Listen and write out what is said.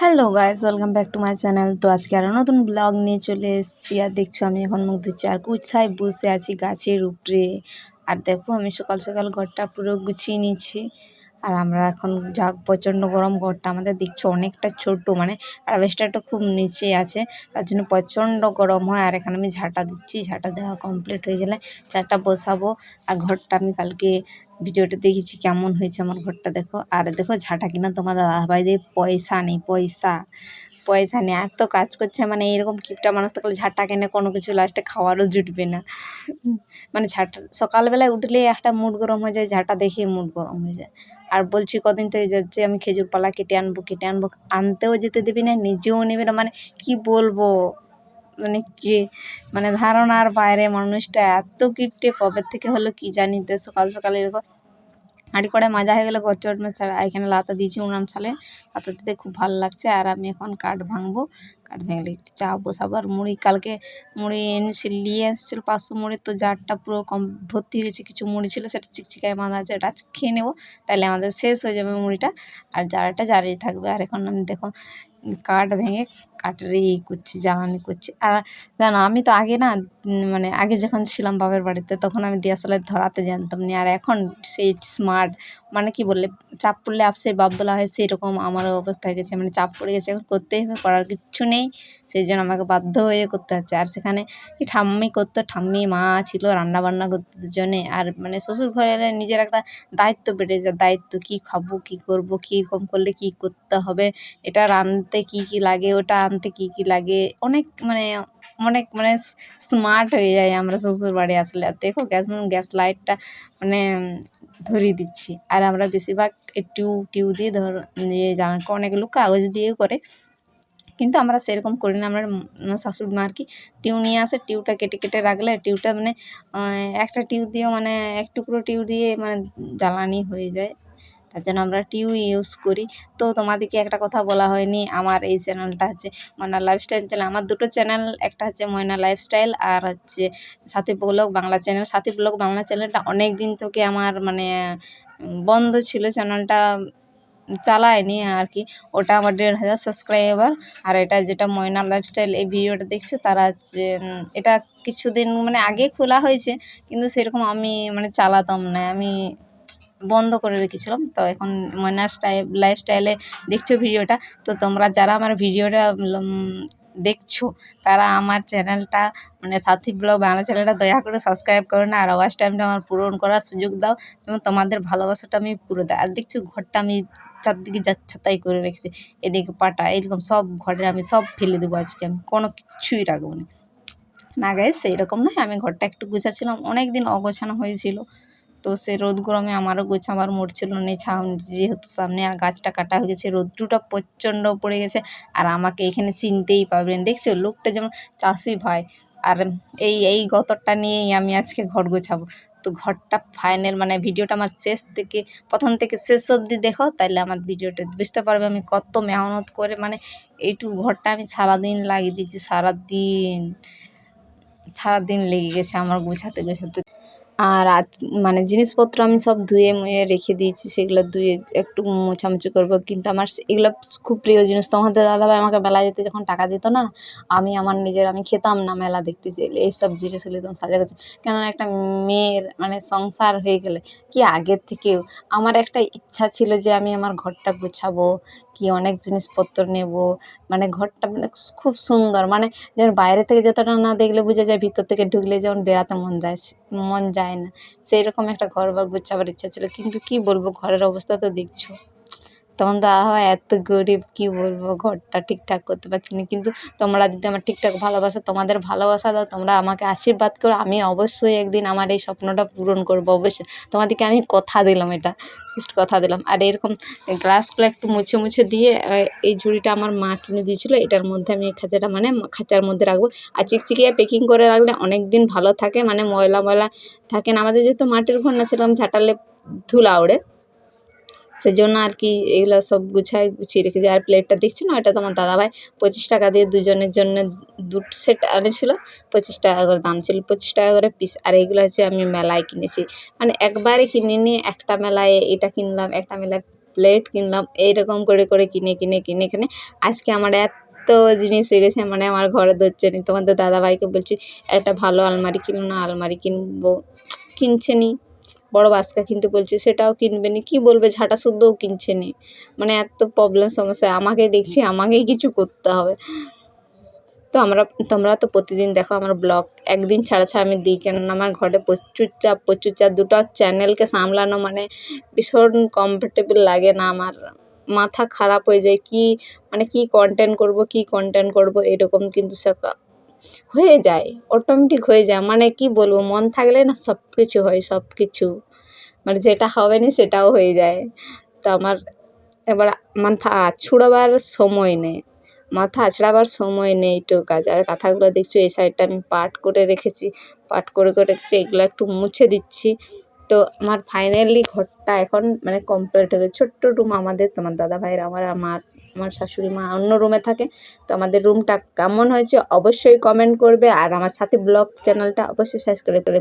Hello guys welcome back to my channel তো আজকে আরও নতুন ব্লগ নিয়ে চলে এসেছি। আর দেখছ, আমি এখন মুখ ধুচ্ছি। আর কোথায় বসে আছি গাছের উপরে। আর দেখো, আমি সকাল সকাল ঘরটা পুরো গুছিয়ে নিচ্ছি। আর আমরা এখন যা প্রচণ্ড গরম ঘরটা আমাদের দেখছি অনেকটা ছোট মানে হারভেস্টারটা খুব নিচে আছে, তার জন্য প্রচণ্ড গরম হয়। আর এখানে আমি ঝাঁটা দিচ্ছি, ঝাঁটা দেওয়া কমপ্লিট হয়ে গেলে ঝাঁটা বসাবো। আর ঘরটা আমি কালকে ভিডিওটা দেখেছি কেমন হয়েছে আমার ঘরটা, দেখো। আর দেখো ঝাঁটা কিনা তোমার দাদা দিয়ে পয়সা নেই, পয়সা। পয়সা নেই, এত কাজ করছে মানে এরকম কিপটা মানুষ থাকলে ঝাঁটা কেনে কোনো কিছু লাস্টে খাওয়ারও জুটবে না। মানে ঝাঁটা সকালবেলায় উঠলে একটা মুড গরম হয়ে যায় ঝাঁটা দেখে মুড গরম হয়ে যায়। আর বলছি কদিন থেকে যাচ্ছে আমি খেজুর পালা কেটে আনব কেটে আনব, আনতেও যেতে দেবে না, নিজেও নেবে না মানে কি বলব? মানে কি মানে ধারণার বাইরে মানুষটা, এত কিপটে কবে থেকে হলো কি জানি তো সকাল সকাল এরকম হাঁড়ি কড়াই মাজা হয়ে গেলে ঘর চট ছাড়া এখানে লাতা দিয়েছি উনান সালে লাতা দিতে খুব ভালো লাগছে। আর আমি এখন কাঠ ভাঙবো। কাঠ ভেঙে একটু চা বসাবো। আর মুড়ি কালকে মুড়ি এনেছি, নিয়ে এসেছিল পাঁচশো মুড়ি। তো জারটা পুরো কম ভর্তি হয়েছে। কিছু মুড়ি ছিল, সেটা চিকচিকায় বাঁধা আছে, ওটা খেয়ে নেব। তাহলে আমাদের শেষ হয়ে যাবে মুড়িটা। আর জারটা জারেই থাকবে। আর এখন আমি দেখো, কাঠ ভেঙে কাঠের ই করছি জ্বালানি করছি আর জানো, আমি তো আগে না মানে আগে যখন ছিলাম বাপের বাড়িতে, তখন আমি দিয়াশলাই ধরাতে জানতাম না। আর এখন সেই স্মার্ট মানে কি বললে, চাপ পড়লে আপসে বাপ বলা হয় সেরকম আমারও অবস্থা হয়ে গেছে। মানে চাপ পড়ে গেছে, এখন করতেই হবে, করার কিচ্ছু নেই। সেই জন্য আমাকে বাধ্য হয়ে করতে হচ্ছে। আর সেখানে কি ঠাম্মি করতো, ঠাম্মি মা ছিল রান্না বান্না করতে জন্যে। আর মানে শ্বশুর ঘরে এলে নিজের একটা দায়িত্ব বেড়ে যায়, দায়িত্ব কী খাব, কী করব, কীরকম করলে কী করতে হবে, এটা রাঁধতে কী কী লাগে, ওটা আনতে কী কী লাগে? অনেক মানে অনেক মানে স্মার্ট হয়ে যায় আমরা শ্বশুর বাড়ি আসলে। আর দেখো গ্যাস গ্যাস লাইটটা মানে ধরিয়ে দিচ্ছি। আর আমরা বেশিরভাগ টিউ টিউ দিয়ে ধর ইয়ে জানা অনেক লোক কাগজ দিয়েও করে। কিন্তু আমরা সেরকম করি না। আমরা শাশুড়ি মা আর কি টিউ নিয়ে আসে টিউটা কেটে কেটে রাখলে টিউটা মানে একটা টিউ দিয়েও মানে এক টুকরো টিউ দিয়ে মানে জ্বালানি হয়ে যায়। তার জন্য আমরা টিউ ইউজ করি। তো তোমাদেরকে একটা কথা বলা হয়নি, আমার এই চ্যানেলটা হচ্ছে ময়না লাইফস্টাইল চ্যানেল আমার দুটো চ্যানেল একটা হচ্ছে ময়না লাইফস্টাইল আর হচ্ছে Sathi blog Bangla channel Sathi blog Bangla চ্যানেলটা অনেক দিন থেকে আমার মানে বন্ধ ছিল। চ্যানেলটা চালায়নি আর কি। ওটা আমার দেড় হাজার সাবস্ক্রাইবার আর এটা যেটা ময়না লাইফস্টাইল এই ভিডিওটা দেখছ তারা হচ্ছে এটা কিছুদিন মানে আগে খোলা হয়েছে। কিন্তু সেরকম আমি মানে চালাতাম না। আমি বন্ধ করে রেখেছিলাম। তো এখন ময়না স্টাইল লাইফস্টাইলে দেখছ ভিডিওটা। তো তোমরা যারা আমার ভিডিওটা দেখছ, তারা আমার চ্যানেলটা মানে সাথী ব্লগ বাংলা চ্যানেলটা দয়া করে সাবস্ক্রাইব করো না। আর ওয়াচ টাইমটা আমার পূরণ করার সুযোগ দাও। এবং তোমাদের ভালোবাসাটা আমি পুরো দেয় আর দেখছ ঘরটা আমি চারদিকে যাচ্ছে তাই করে রেখেছি। এদিকে পাটা, এরকম সব ঘরে আমি সব ফেলে দেবো আজকে আমি। কোনো কিছুই রাখব না। না গায়ে সেই রকম নয়। আমি ঘরটা একটু গুছাচ্ছিলাম। অনেক দিন অগোছানো হয়েছিল। তো সে রোদ গরমে আমারও গোছাবার মোট ছিল না ছাউ যেহেতু সামনে আর গাছটা কাটা হয়ে গেছে রোদ্রুটা প্রচণ্ড পড়ে গেছে আর আমাকে এখানে চিনতেই পারবেন। দেখছ লোকটা যেমন চাষি ভাই আর এই এই গতরটা নিয়েই আমি আজকে ঘর গোছাবো। তো ঘরটা ফাইনাল মানে ভিডিওটা আমার শেষ থেকে, প্রথম থেকে শেষ অবধি দেখো তাহলে আমার ভিডিওটা বুঝতে পারবে আমি কত মেহনত করে মানে এইটুকু ঘরটা আমি সারাদিন লাগিয়ে দিয়েছি, সারাদিন সারাদিন লেগে গেছে আমার গোছাতে গোছাতে। আর মানে জিনিসপত্র আমি সব ধুয়ে মুয়ে রেখে দিয়েছি, সেগুলো ধুয়ে একটু মোছামুছি করব। কিন্তু আমার এগুলো খুব প্রিয় জিনিস। তোমাদের দাদাভাই আমাকে মেলা যেতে যখন টাকা দিত না, আমি আমার নিজের, আমি খেতাম না মেলা দেখতে চাইলে এইসব জিনিসগুলো একদম সাজা গেছে কেননা একটা মেয়ের মানে সংসার হয়ে গেলে কি আগের থেকেও? আমার একটা ইচ্ছা ছিল যে আমি আমার ঘরটা গুছাবো, কি অনেক জিনিসপত্র নেব। মানে ঘরটা মানে খুব সুন্দর। মানে যেমন বাইরে থেকে যতটা না দেখলে বোঝা যায়, ভিতর থেকে ঢুকলে যেমন বেড়াতে মন যায় মন যায়। না। সেই রকম একটা ঘর বা গুছাবার ইচ্ছা ছিল। কিন্তু কী বলব, ঘরের অবস্থা তো দেখছ। তখন দাদাভাই এত গরিব, কী বলব? ঘরটা ঠিকঠাক করতে পারছি না। কিন্তু তোমরা যদি আমার ঠিকঠাক ভালোবাসা, তোমাদের ভালোবাসা দাও, তোমরা আমাকে আশীর্বাদ করো। আমি অবশ্যই একদিন আমার এই স্বপ্নটা পূরণ করব, অবশ্যই। তোমাদেরকে আমি কথা দিলাম এটা জাস্ট কথা দিলাম। আর এরকম গ্লাসগুলো একটু মুছে মুছে দিয়ে এই ঝুড়িটা আমার মা কিনে দিয়েছিলো। এটার মধ্যে আমি এই খাঁচাটা মানে খাঁচার মধ্যে রাখব। আর চিকচিকিয়ে প্যাকিং করে রাখলে অনেক দিন ভালো থাকে মানে ময়লা ময়লা থাকে না। আমাদের যেহেতু মাটির ঘর না, সেরকম ঝাঁটালে ধুলা ওড়ে। সেজন্য আর কি এগুলো সব গুছায় গুছিয়ে রেখে দিই। আর প্লেটটা দেখছি না? ওটা তোমার দাদাভাই পঁচিশ টাকা দিয়ে দুজনের জন্য দুটো সেট আনেছিল। পঁচিশ টাকা করে দাম ছিল। পঁচিশ টাকা করে পিস আর এইগুলো হচ্ছে আমি মেলায় কিনেছি। মানে একবারে কিনে নিয়ে একটা মেলায় এটা কিনলাম, একটা মেলায় প্লেট কিনলাম, এইরকম করে করে কিনে কিনে কিনে কিনে। আজকে আমার এত জিনিস হয়ে গেছে মানে আমার ঘরে ধরছে নি। তোমাদের দাদাভাইকে বলছি, একটা ভালো আলমারি কিনো না, আলমারি কিনবো। কিনছে নি। বড় বাস্কা কিনতে বলছি, সেটাও কিনবে নি কী বলবে, ঝাঁটা শুদ্ধও কিনছে নি মানে এত প্রবলেম সমস্যা, আমাকেই দেখছি, আমাকেই কিছু করতে হবে। তো আমরা, তোমরা তো প্রতিদিন দেখো আমার ব্লগ একদিন ছাড়া ছাড়া আমি দিই, কেননা আমার ঘরে প্রচুর চাপ প্রচুর চাপ, দুটো চ্যানেলকে সামলানো মানে ভীষণ কমফর্টেবল লাগে না আমার। মাথা খারাপ হয়ে যায়, কি মানে কি কন্টেন্ট করব, কি কন্টেন্ট করব, এরকম কিন্তু হয়ে যায় অটোমেটিক হয়ে যায়। মানে কি বলব, মন থাকলে না সব কিছু হয় সব কিছু মানে যেটা হবে না সেটাও হয়ে যায়। তো আমার এবার মাথা ছুড়াবার সময় নেই। মাথা আছড়াবার সময় নেই কাজ। আর কাঁথাগুলো দেখছ, এই সাইডটা আমি পাট করে রেখেছি, পাট করে করে রেখেছি, এগুলো একটু মুছে দিচ্ছি। তো আমার ফাইনালি ঘরটা এখন মানে কমপ্লিট হয়ে গেছে। ছোট্ট রুম আমাদের, তোমার দাদা ভাইয়ের, আমার আমার আমার শাশুড়ি মা অন্য রুমে থাকে। তো আমাদের রুমটা কেমন হয়েছে অবশ্যই কমেন্ট করবে। আর আমার সাথে ব্লগ চ্যানেলটা অবশ্যই সাবস্ক্রাইব করে